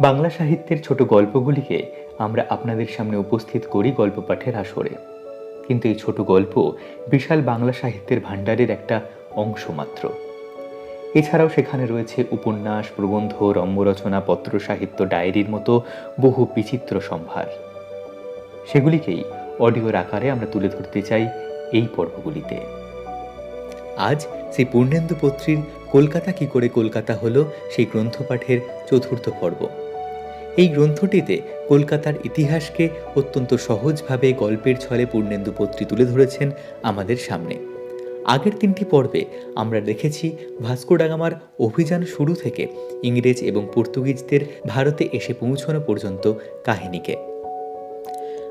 বাংলা সাহিত্যের ছোট গল্পগুলিকে আমরা আপনাদের সামনে উপস্থিত করি গল্প পাঠের আসরে। কিন্তু এই ছোট গল্প বিশাল বাংলা সাহিত্যের ভাণ্ডারের একটা অংশ মাত্র এছাড়াও সেখানে রয়েছে উপন্যাস, প্রবন্ধ, রম্যরচনা, পত্র, সাহিত্য, ডায়েরির মতো বহু বিচিত্র সম্ভার। সেগুলিকেই অডিওর আকারে আমরা তুলে ধরতে চাই এই পর্বগুলিতে। আজ সেই পূর্ণেন্দু পত্রীর কলকাতা কি করে কলকাতা হলো সেই গ্রন্থপাঠের চতুর্থ পর্ব। এই গ্রন্থটিতে কলকাতার ইতিহাসকে অত্যন্ত সহজভাবে গল্পের ছলে পূর্ণেন্দু পত্রী তুলে ধরেছেন আমাদের সামনে। আগের তিনটি পর্বে আমরা দেখেছি ভাস্কো ডাগামার অভিযান শুরু থেকে ইংরেজ এবং পর্তুগিজদের ভারতে এসে পৌঁছানো পর্যন্ত কাহিনীকে।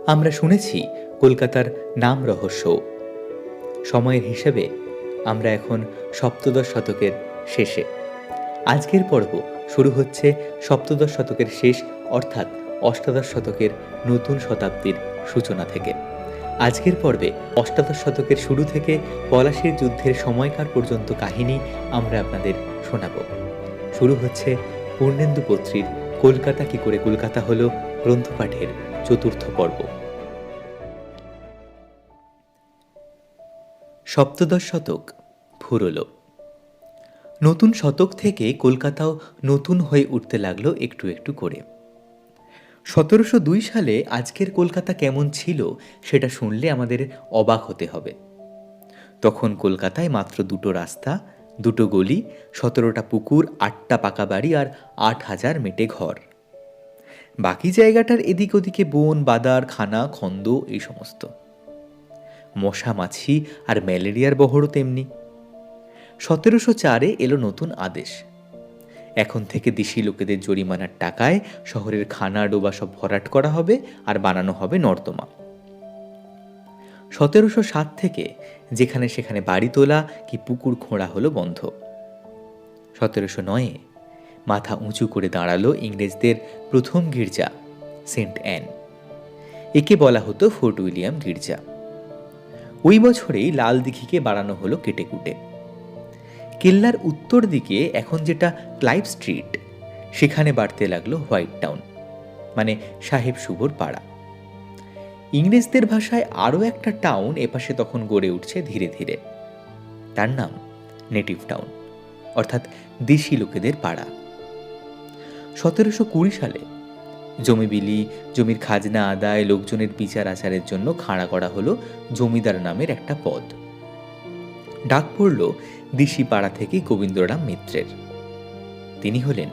আমরা শুনেছি কলকাতার নাম রহস্য। সময়ের হিসেবে আমরা এখন সপ্তদশ শতকের শেষে। আজকের পর্ব শুরু হচ্ছে সপ্তদশ শতকের শেষ অর্থাৎ অষ্টাদশ শতকের নতুন শতাব্দীর সূচনা থেকে। আজকের পর্বে অষ্টাদশ শতকের শুরু থেকে পলাশির যুদ্ধের সময়কার পর্যন্ত কাহিনী আমরা আপনাদের শোনাব। শুরু হচ্ছে পূর্ণেন্দু পত্রীর কলকাতা কি করে কলকাতা হলো গ্রন্থপাঠের চতুর্থ পর্ব। সপ্তদশ শতক ফুরলো নতুন শতক থেকে কলকাতাও নতুন হয়ে উঠতে লাগল একটু একটু করে। সতেরোশো দুই সালে আজকের কলকাতা কেমন ছিল সেটা শুনলে আমাদের অবাক হতে হবে। তখন কলকাতায় মাত্র দুটো রাস্তা, দুটো গলি, সতেরোটা পুকুর, আটটা পাকা বাড়ি আর আট হাজার মেটে ঘর। বাকি জায়গাটার এদিক ওদিকে বন, বাদার, খানা, খন্দ এই সমস্ত। মশা মাছি আর ম্যালেরিয়ার বহরও তেমনি। সতেরোশো চারে এলো নতুন আদেশ। এখন থেকে দেশি লোকেদের জরিমানার টাকায় শহরের খানা, ডোবা সব ভরাট করা হবে আর বানানো হবে নর্দমা। সতেরোশো সাত থেকে যেখানে সেখানে বাড়ি তোলা কি পুকুর খোঁড়া হলো বন্ধ। সতেরোশো নয়ে মাথা উঁচু করে দাঁড়াল ইংরেজদের প্রথম গির্জা, সেন্ট অ্যান। একে বলা হতো ফোর্ট উইলিয়াম গির্জা। ওই বছরেই লাল দিঘিকে বাড়ানো হলো কেটে কুটে কেল্লার উত্তর দিকে এখন যেটা ক্লাইভ স্ট্রিট, সেখানে বাড়তে লাগল হোয়াইট টাউন মানে সাহেব শুভর পাড়া। ইংরেজদের ভাষায় আরও একটা টাউন এপাশে তখন গড়ে উঠছে ধীরে ধীরে। তার নাম নেটিভ টাউন, অর্থাৎ দেশি লোকেদের পাড়া। সতেরোশো কুড়ি সালে জমি বিলি, জমির খাজনা আদায়, লোকজনের বিচার আচারের জন্য খাড়া করা হলো জমিদার নামের একটা পদ। ডাক পড়ল দিশিপাড়া থেকে গোবিন্দরাম মিত্রের। তিনি হলেন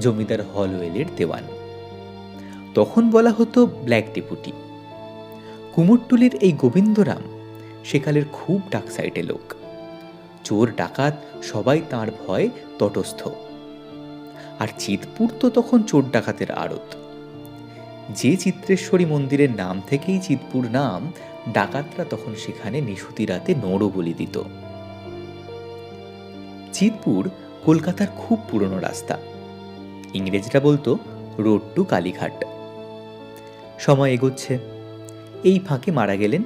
জমিদার হলওয়েলের দেওয়ান। তখন বলা হতো ব্ল্যাক ডেপুটি। কুমোরটুলির এই গোবিন্দরাম সেকালের খুব ডাক সাইটে লোক। চোর ডাকাত সবাই তার ভয় তটস্থ। আর চিতপুর তো তখন চোর ডাকাতের আড়ত। যে চিত্রেশ্বরী মন্দিরের নাম থেকেই চিতপুর নাম ডাকাতরা তখন সেখানে নিশুতি রাতে নড়ো বলি দিত। চিতপুর কলকাতার খুব পুরনো রাস্তা। ইংরেজরা বলতো রোড টু কালীঘাট। সময় এগোচ্ছে। এই ফাঁকে মারা গেলেন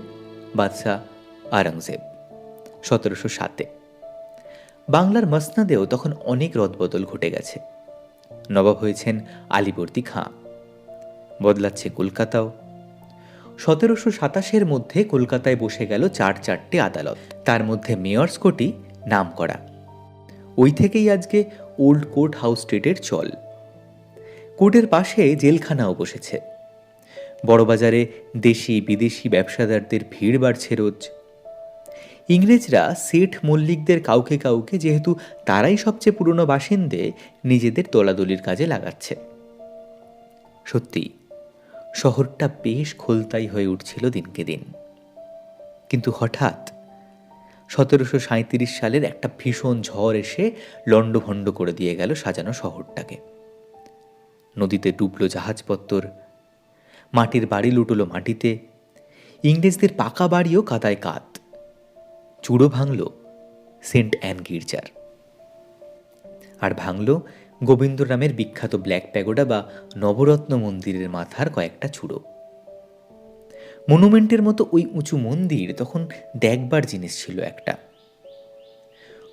বাদশাহ আরঙ্গজেব সতেরোশো সাতে। বাংলার মসনাদেও তখন অনেক রদবদল ঘটে গেছে। নবাব হয়েছেন আলিবর্দী খাঁ। বদলাচ্ছে কলকাতাও। সতেরোশো সাতাশের মধ্যে কলকাতায় বসে গেল চার চারটে আদালত। তার মধ্যে মেয়র্স কোর্টই নাম করা ওই থেকেই আজকে ওল্ড কোর্ট হাউস স্ট্রিটের চল। কোর্টের পাশে জেলখানাও বসেছে। বড়বাজারে দেশি বিদেশি ব্যবসাদারদের ভিড় বাড়ছে রোজ। ইংরেজরা সেঠ মল্লিকদের কাউকে কাউকে যেহেতু তারাই সবচেয়ে পুরনো বাসিন্দে, নিজেদের তোলাদলির কাজে লাগাচ্ছে। সত্যি, শহরটা বেশ খোলতাই হয়ে উঠছিল দিনকে দিন। কিন্তু হঠাৎ সতেরোশো সাঁত্রিশ সালের একটা ভীষণ ঝড় এসে লণ্ডভণ্ড করে দিয়ে গেল সাজানো শহরটাকে। নদীতে ডুবলো জাহাজপত্তর, মাটির বাড়ি লুটলো মাটিতে, ইংরেজদের পাকা বাড়িও কাদায় কাত। চূড়ো ভাঙল সেন্ট অ্যান গির্জার। আর ভাঙল গোবিন্দরামের বিখ্যাত ব্ল্যাক প্যাগোডা বা নবরত্ন মন্দিরের মাথার কয়েকটা চূড়ো। মনুমেন্টের মতো ওই উঁচু মন্দির তখন দেখবার জিনিস ছিল একটা।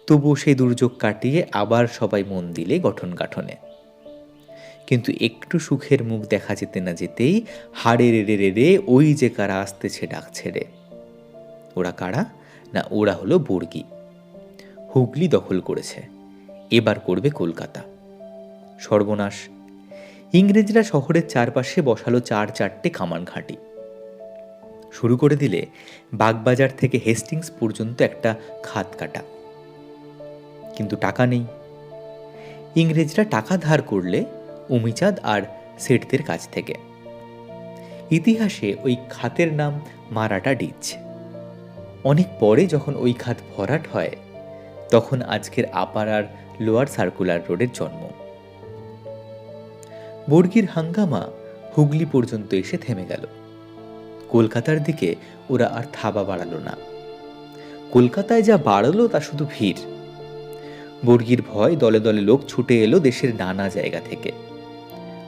তবুও সেই দুর্যোগ কাটিয়ে আবার সবাই মন দিলে গঠন গাঠনে কিন্তু একটু সুখের মুখ দেখা যেতে না যেতেই হাড়ে রেড়ে রেড়ে ওই যে কারা আসতেছে ডাক ছেড়ে ওরা কারা? না, ওরা হলো বর্গি। হুগলি দখল করেছে। এবার করবে কলকাতা। সর্বনাশ। ইংরেজরা শহরের চারপাশে বসালো চার চারটে কামান ঘাঁটি শুরু করে দিলে বাগবাজার থেকে হেস্টিংস পর্যন্ত একটা খাত কাটা। কিন্তু টাকা নেই। ইংরেজরা টাকা ধার করলে অমিচাঁদ আর সেটদের কাছ থেকে। ইতিহাসে ওই খাতের নাম মারাটা ডিচ। অনেক পরে যখন ওই খাত ভরাট হয়, তখন আজকের আপার আর লোয়ার সার্কুলার রোডের জন্ম। বর্গির হাঙ্গামা হুগলি পর্যন্ত এসে থেমে গেল। কলকাতার দিকে ওরা আর থাবা বাড়ালো না। কলকাতায় যা বাড়ালো তা শুধু ভিড়। বর্গির ভয় দলে দলে লোক ছুটে এলো দেশের নানা জায়গা থেকে।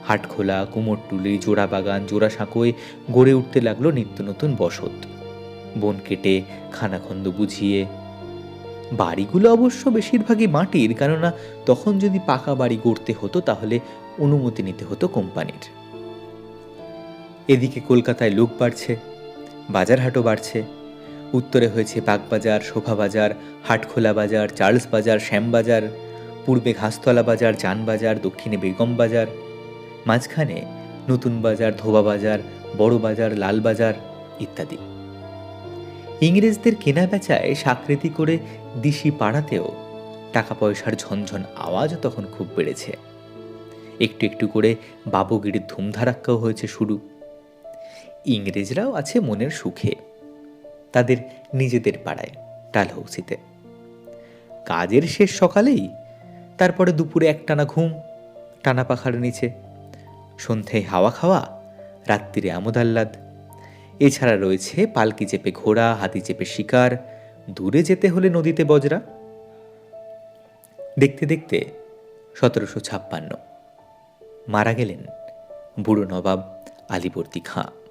হাটখোলা, কুমোরটুলি জোড়া সাঁকোয় গড়ে উঠতে লাগল নিত্য নতুন বসত। বন কেটে, খানাখন্দ বুঝিয়ে। বাড়িগুলো অবশ্য বেশিরভাগই মাটির, কেননা তখন যদি পাকা বাড়ি গড়তে হতো তাহলে অনুমতি নিতে হতো কোম্পানির। এদিকে কলকাতায় লোক বাড়ছে বাজার হাটও বাড়ছে। উত্তরে হয়েছে বাগবাজার, শোভাবাজার, হাটখোলা বাজার, চার্লস বাজার শ্যামবাজার পূর্বে ঘাসতলা বাজার যানবাজার দক্ষিণে বেগম বাজার। মাঝখানে নতুন বাজার, ধোবা বাজার, বড় বাজার, লাল বাজার ইত্যাদি। ইংরেজদের কেনা বেচায় সাকৃতি করে দিশি পাড়াতেও টাকা পয়সার ঝনঝন আওয়াজও তখন খুব বেড়েছে। একটু একটু করে বাবুগিরির ধুমধারাক্কাও হয়েছে শুরু। ইংরেজরাও আছে মনের সুখে। তাদের নিজেদের পাড়ায় টালহৌসিতে কাজের শেষ সকালেই তারপরে দুপুরে একটানা ঘুম, টানা পাখার নিচে। সন্ধ্যায় হাওয়া খাওয়া, রাত্রিরে আমোদ আহ্লাদ এছাড়া রয়েছে পালকি চেপে ঘোড়া, হাতি চেপে শিকার, দূরে যেতে হলে নদীতে বজরা। দেখতে দেখতে সতেরোশো ছাপ্পান্ন। মারা গেলেন বুড়ো নবাব আলিবর্দী খাঁ।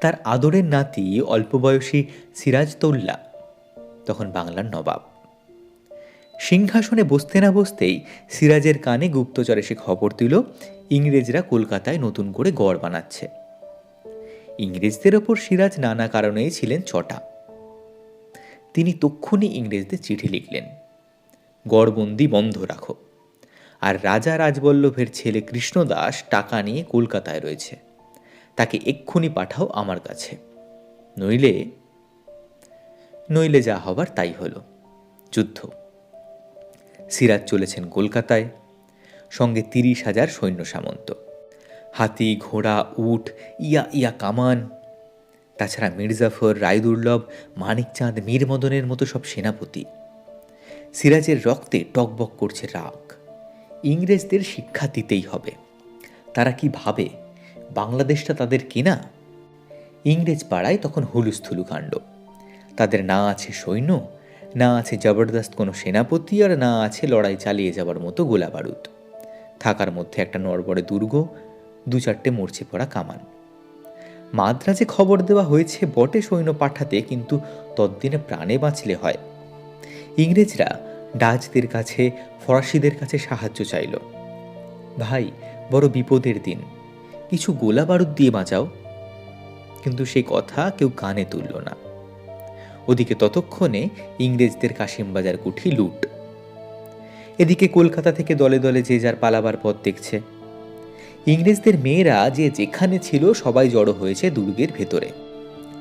তার আদরের নাতি অল্প বয়সী সিরাজদৌল্লা, তখন বাংলার নবাব। সিংহাসনে বসতে না বসতেই সিরাজের কানে গুপ্তচর এসে খবর দিল, ইংরেজরা কলকাতায় নতুন করে গড় বানাচ্ছে। ইংরেজদের ওপর সিরাজ নানা কারণেই ছিলেন চটা তিনি তক্ষুনি ইংরেজদের চিঠি লিখলেন, গড়বন্দি বন্ধ রাখো। আর রাজা রাজবল্লভের ছেলে কৃষ্ণদাস টাকা নিয়ে কলকাতায় রয়েছে। তাকে এক্ষুনি পাঠাও আমার কাছে। নইলে নইলে যা হবার তাই হলো। যুদ্ধ। সিরাজ চলেছেন কলকাতায়। সঙ্গে তিরিশ হাজার সৈন্য সামন্ত। হাতি, ঘোড়া, উট, ইয়া ইয়া কামান। তাছাড়া মির্জাফর, রায়দুর্লভ, মানিকচাঁদ মীর মদনের মতো সব সেনাপতি। সিরাজের রক্তে টকবক করছে রাগ। ইংরেজদের শিক্ষা দিতেই হবে। তারা কি ভাবে বাংলাদেশটা তাদের কিনা? ইংরেজ পাড়ায় তখন হুলুস্থুলু কাণ্ড। তাদের না আছে সৈন্য, না আছে জবরদস্ত কোনো সেনাপতি আর না আছে লড়াই চালিয়ে যাবার মতো গোলা বারুদ থাকার মধ্যে একটা নড়বড়ে দুর্গ, দু চারটে মরছে পড়া কামান। মাদ্রাজে খবর দেওয়া হয়েছে, বটে সৈন্য পাঠাতে, কিন্তু তদ্দিনে প্রাণে বাঁচলে হয়। ইংরেজরা ডাচদের কাছে, ফরাসিদের কাছে সাহায্য চাইল। ভাই, বড় বিপদের দিন। কিছু গোলা বারুদ দিয়ে বাঁচাও। কিন্তু সেই কথা কেউ কানে তুলল না। ওদিকে ততক্ষণে ইংরেজদের কাশিমবাজার কুঠি লুট। এদিকে কলকাতা থেকে দলে দলে যে যার পালাবার পথ দেখছে। ইংরেজদের মেয়েরা যে যেখানে ছিল সবাই জড়ো হয়েছে দুর্গের ভেতরে।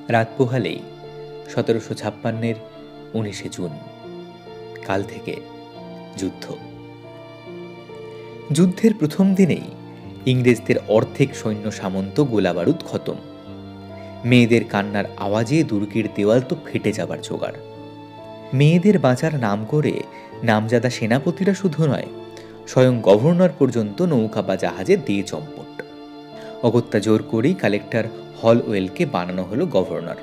রাত পোহালেই, সতেরোশো ছাপ্পান্নের উনিশে জুন। কাল থেকে যুদ্ধ। যুদ্ধের প্রথম দিনেই ইংরেজদের অর্ধেক সৈন্য সামন্ত গোলাবারুদ খতম। মেয়েদের কান্নার আওয়াজে দুর্গের দেওয়াল তো ফেটে যাবার জোগাড়। মেয়েদের বাঁচার নাম করে নামজাদা সেনাপতিরা শুধু নয়, স্বয়ং গভর্নর পর্যন্ত নৌকা বা জাহাজে দিয়ে চম্পট। অগত্যা জোর করেই কালেক্টর হলওয়েলকে বানানো হলো গভর্নর।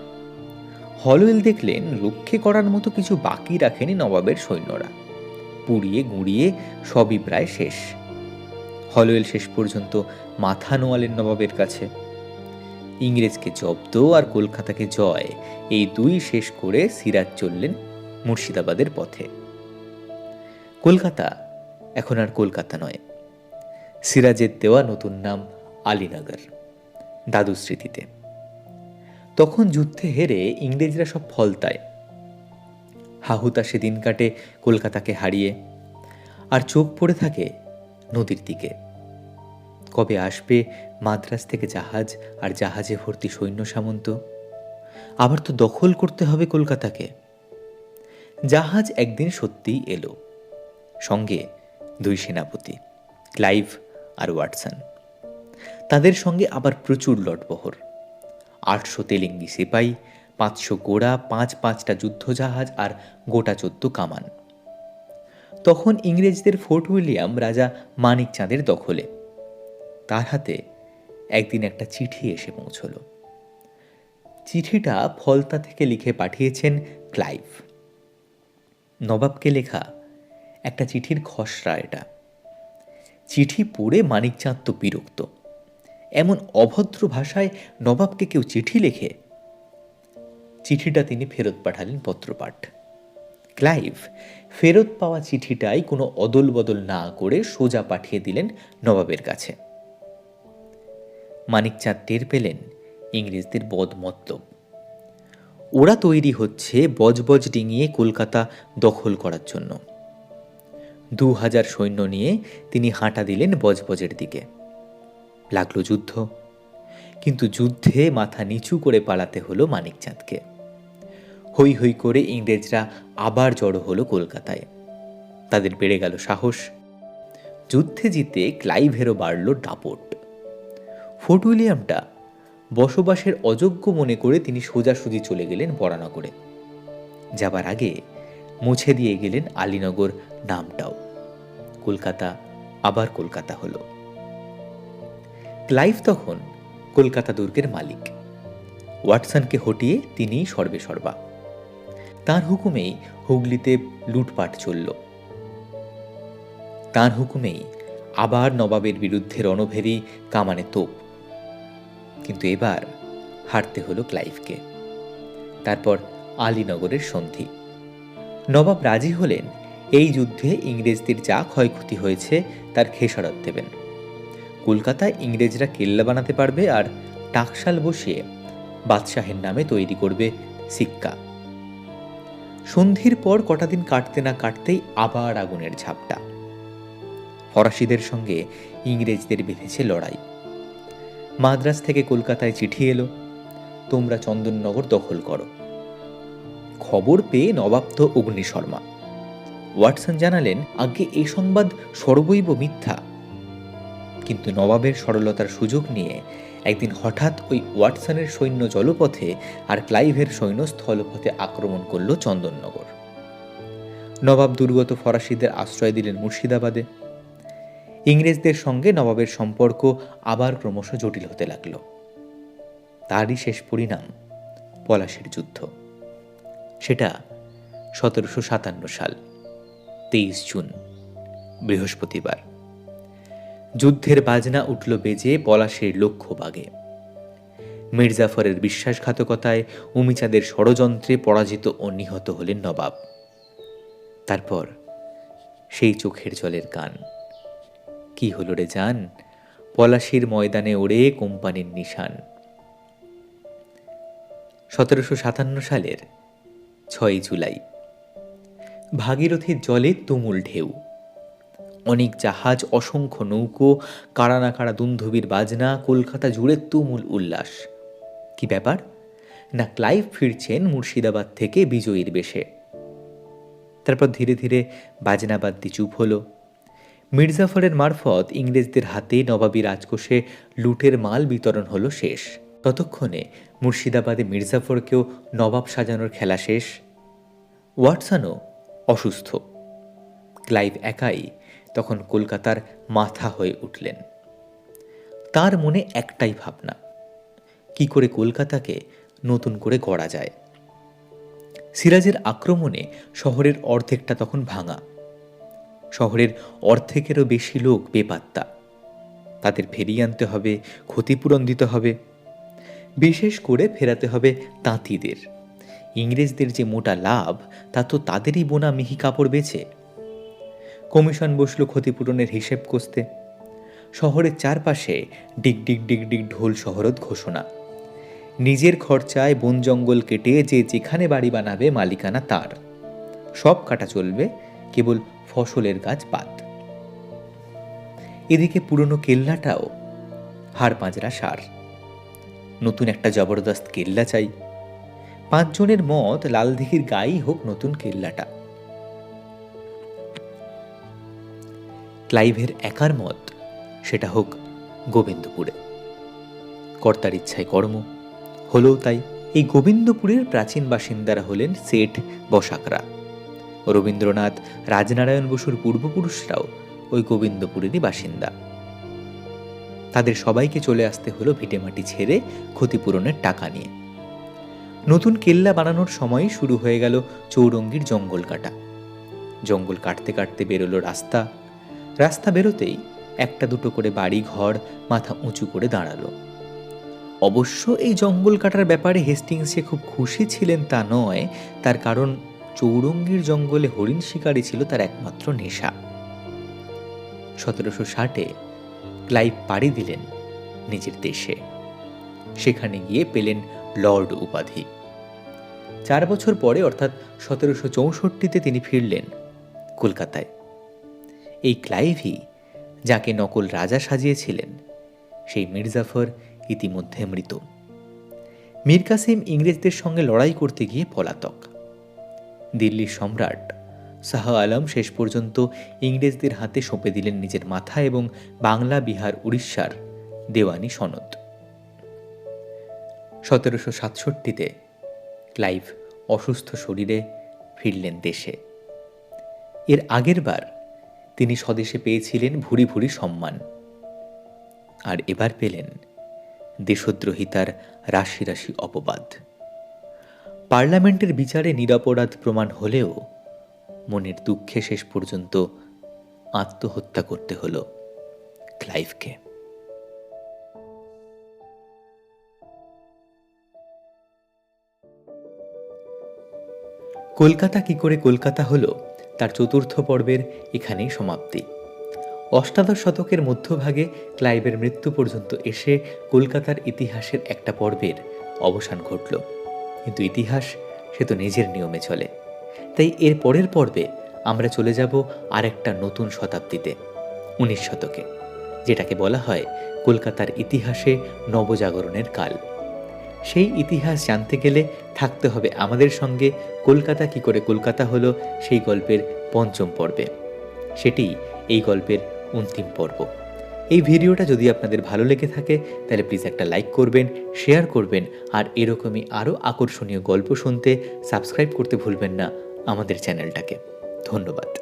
হলওয়েল দেখলেন রক্ষে করার মতো কিছু বাকি রাখেনি নবাবের সৈন্যরা। পুড়িয়ে গুঁড়িয়ে সবই প্রায় শেষ। হলওয়েল শেষ পর্যন্ত মাথা নোয়ালেন নবাবের কাছে। ইংরেজকে জব্দ আর কলকাতাকে জয়, এই দুই শেষ করে সিরাজ চললেন মুর্শিদাবাদের পথে। কলকাতা এখন আর কলকাতা নয়। সিরাজের দেওয়া নতুন নাম আলীনগর, দাদু স্মৃতিতে। তখন যুদ্ধে হেরে ইংরেজরা সব ফলতায়। হাহুতা সেদিন কাটে কলকাতাকে হারিয়ে। আর চোখ পড়ে থাকে নদীর দিকে। কবে আসবে মাদ্রাজ থেকে জাহাজ আর জাহাজে ভর্তি সৈন্য সামন্ত? আবার তো দখল করতে হবে কলকাতাকে। জাহাজ একদিন সত্যিই এলো। সঙ্গে দুই সেনাপতি, ক্লাইভ আর ওয়াটসন। তাদের সঙ্গে আবার প্রচুর লটবহর। আটশো তেলেঙ্গি সিপাই, পাঁচশো গোড়া, পাঁচ পাঁচটা যুদ্ধজাহাজ আর গোটা চোদ্দ কামান। তখন ইংরেজদের ফোর্ট উইলিয়াম রাজা মানিক চাঁদের দখলে। তার হাতে একদিন একটা চিঠি এসে পৌঁছল। চিঠিটা ফলতা থেকে লিখে পাঠিয়েছেন ক্লাইভ। নবাবকে লেখা একটা চিঠির খসড়া এটা। চিঠি পড়ে মানিকচাঁদ তো বিরক্ত। এমন অভদ্র ভাষায় নবাবকে কেউ চিঠি লেখে? চিঠিটা তিনি ফেরত পাঠালেন পত্রপাঠ। ক্লাইভ। ফেরত পাওয়া চিঠিটাই কোনো অদল বদল না করে সোজা পাঠিয়ে দিলেন নবাবের কাছে। মানিকচাঁদ টের পেলেন ইংরেজদের বদমতলব। ওরা তৈরি হচ্ছে বজবজ ডিঙিয়ে কলকাতা দখল করার জন্য। দু হাজার সৈন্য নিয়ে তিনি হাঁটা দিলেন বজবজের দিকে। লাগল যুদ্ধ। কিন্তু যুদ্ধে মাথা নিচু করে পালাতে হলো মানিকচাঁদকে হই হই করে ইংরেজরা আবার জড়ো হলো কলকাতায়। তাদের বেড়ে গেল সাহস। যুদ্ধে জিতে ক্লাইভেরও বাড়ল ডাপট ফোর্ট উইলিয়ামটা বসবাসের অযোগ্য মনে করে তিনি সোজাসুজি চলে গেলেন বরানগরে। যাবার আগে মুছে দিয়ে গেলেন আলীনগর নামটাও। কলকাতা আবার কলকাতা হলো। ক্লাইভ তখন কলকাতা দুর্গের মালিক। ওয়াটসনকে হটিয়ে তিনিই সর্বে সর্বা। তার হুকুমেই হুগলিতে লুটপাট চলল। তার হুকুমেই আবার নবাবের বিরুদ্ধে রণভেরি কামানে তোপ। কিন্তু এবার হারতে হলো ক্লাইভকে। তারপর আলীনগরের সন্ধি। নবাব রাজি হলেন, এই যুদ্ধে ইংরেজদের যা ক্ষয়ক্ষতি হয়েছে তার খেসারত দেবেন। কলকাতায় ইংরেজরা কেল্লা বানাতে পারবে আর টাকশাল বসিয়ে বাদশাহের নামে তৈরি করবে সিক্কা। সন্ধির পর কটা দিন কাটতে না কাটতেই আবার আগুনের ঝাপটা। ফরাসিদের সঙ্গে ইংরেজদের বেঁধেছে লড়াই। মাদ্রাজ থেকে কলকাতায় চিঠি এলো, তোমরা চন্দননগর দখল করো। খবর পেয়ে নবাব তো অগ্নিশর্মা। ওয়াটসন জানালেন, আগে এই সংবাদ সর্বৈব মিথ্যা। কিন্তু নবাবের সরলতার সুযোগ নিয়ে একদিন হঠাৎ ওই ওয়াটসনের সৈন্য জলপথে আর ক্লাইভের সৈন্য স্থলপথে আক্রমণ করল চন্দননগর। নবাব দুর্গত ফরাসিদের আশ্রয় দিলেন মুর্শিদাবাদে। ইংরেজদের সঙ্গে নবাবের সম্পর্ক আবার ক্রমশ জটিল হতে লাগল। তারই শেষ পরিণাম পলাশের যুদ্ধ। সেটা সতেরোশো সাতান্ন সাল, তেইশ জুন, বৃহস্পতিবার। যুদ্ধের বাজনা উঠল বেজে পলাশের লক্ষ্য বাগে মির্জাফরের বিশ্বাসঘাতকতায় উমিচাঁদের ষড়যন্ত্রে পরাজিত ও নিহত হলেন নবাব। তারপর সেই চোখের জলের গান কি হলো রে জান? পলাশির ময়দানে ওড়ে কোম্পানির নিশান। সতেরোশো সাতান্ন সালের ছয় জুলাই। ভাগীরথীর জলে তুমুল ঢেউ। অনেক জাহাজ, অসংখ্য নৌকো কাড়া না কাড়া দুন্ধুবির বাজনা, কলকাতা জুড়ে তুমুল উল্লাস। কি ব্যাপার? না ক্লাইভ ফিরছেন মুর্শিদাবাদ থেকে বিজয়ীর বেশে। তারপর ধীরে ধীরে বাজনাবাদ্যি চুপ হলো। মির্জাফরের মারফত ইংরেজদের হাতে নবাবী রাজকোষে লুটের মাল বিতরণ হলো শেষ। ততক্ষণে মুর্শিদাবাদে মির্জাফরকেও নবাব সাজানোর খেলা শেষ। ওয়াটসনও অসুস্থ। ক্লাইভ একাই তখন কলকাতার মাথা হয়ে উঠলেন। তার মনে একটাই ভাবনা, কি করে কলকাতাকে নতুন করে গড়া যায়। সিরাজের আক্রমণে শহরের অর্ধেকটা তখন ভাঙা। শহরের অর্ধেকেরও বেশি লোক বেপাত্তা। তাদের ফেরিয়ে আনতে হবে, ক্ষতিপূরণ দিতে হবে। বিশেষ করে ফেরাতে হবে তাঁতিদের। ইংরেজদের যে মোটা লাভ, তা তো তাদেরই বোনা মিহি কাপড় বেছে কমিশন বসল ক্ষতিপূরণের হিসেব কষতে। শহরের চারপাশে ডিগ ডিগ ডিগ ডিগ ঢোল শহরত ঘোষণা। নিজের খরচায় বন জঙ্গল কেটে যে যেখানে বাড়ি বানাবে মালিকানা তার। সব কাটা চলবে, কেবল ফসলের গাছ বাদ। এদিকে পুরনো কেল্লাটাও হাড় পাঁজরা সার। নতুন একটা জবরদস্ত কেল্লা চাই। পাঁচজনের মত লালদিঘির গায়েই হোক নতুন কেল্লাটা। ক্লাইভের একার মত, সেটা হোক গোবিন্দপুরে। কর্তার ইচ্ছায় কর্ম, হলেও তাই এই গোবিন্দপুরের প্রাচীন বাসিন্দারা হলেন সেঠ বসাকরা। রবীন্দ্রনাথ, রাজনারায়ণ বসুর পূর্বপুরুষরাও ওই গোবিন্দপুরেরই বাসিন্দা। তাদের সবাইকে চলে আসতে হলো ভিটেমাটি ছেড়ে ক্ষতিপূরণের টাকা নিয়ে। নতুন কেল্লা বানানোর সময়ই শুরু হয়ে গেল চৌরঙ্গির জঙ্গল কাটা। জঙ্গল কাটতে কাটতে বেরোলো রাস্তা রাস্তা বেরোতেই একটা দুটো করে বাড়ি ঘর মাথা উঁচু করে দাঁড়াল। অবশ্য এই জঙ্গল কাটার ব্যাপারে হেস্টিংসে খুব খুশি ছিলেন তা নয়, তার কারণ চৌরঙ্গির জঙ্গলে হরিণ শিকারী ছিল তার একমাত্র নেশা। সতেরোশো ষাটে ক্লাইভ পাড়ি দিলেন নিজের দেশে। সেখানে গিয়ে পেলেন লর্ড উপাধি। চার বছর পরে, অর্থাৎ সতেরোশো চৌষট্টিতে তিনি ফিরলেন কলকাতায়। এই ক্লাইভই যাকে নকল রাজা সাজিয়েছিলেন, সেই মির্জাফর ইতিমধ্যে মৃত। মীর কাসিম ইংরেজদের সঙ্গে লড়াই করতে গিয়ে পলাতক। দিল্লির সম্রাট শাহ আলম শেষ পর্যন্ত ইংরেজদের হাতে সঁপে দিলেন নিজের মাথা এবং বাংলা, বিহার, উড়িষ্যার দেওয়ানি সনদ। সতেরোশো সাতষট্টিতে ক্লাইভ অসুস্থ শরীরে ফিরলেন দেশে। এর আগের বার তিনি স্বদেশে পেয়েছিলেন ভুরি ভুরি সম্মান। আর এবার পেলেন দেশদ্রোহিতার রাশি রাশি অপবাদ। পার্লামেন্টের বিচারে নিরপরাধ প্রমাণ হলেও মনের দুঃখে শেষ পর্যন্ত আত্মহত্যা করতে হলো ক্লাইভকে। কলকাতা কি করে কলকাতা হলো? তার চতুর্থ পর্বের এখানেই সমাপ্তি। অষ্টাদশ শতকের মধ্যভাগে ক্লাইভের মৃত্যু পর্যন্ত এসে কলকাতার ইতিহাসের একটা পর্বের অবসান ঘটল। কিন্তু ইতিহাস, সে তো নিজের নিয়মে চলে। তাই এর পরের পর্বে আমরা চলে যাব আর একটা নতুন শতাব্দীতে, উনিশ শতকে, যেটাকে বলা হয় কলকাতার ইতিহাসে নবজাগরণের কাল। সেই ইতিহাস জানতে গেলে থাকতে হবে আমাদের সঙ্গে। কলকাতা কি করে? কলকাতা হলো সেই গল্পের পঞ্চম পর্বে। সেটি এই গল্পের অন্তিম পর্ব। এই ভিডিওটা যদি আপনাদের ভালো লেগে থাকে, তাহলে প্লিজ একটা লাইক করবেন শেয়ার করবেন, আর এরকমই আরও আকর্ষণীয় গল্প শুনতে সাবস্ক্রাইব করতে ভুলবেন না আমাদের চ্যানেলটাকে ধন্যবাদ।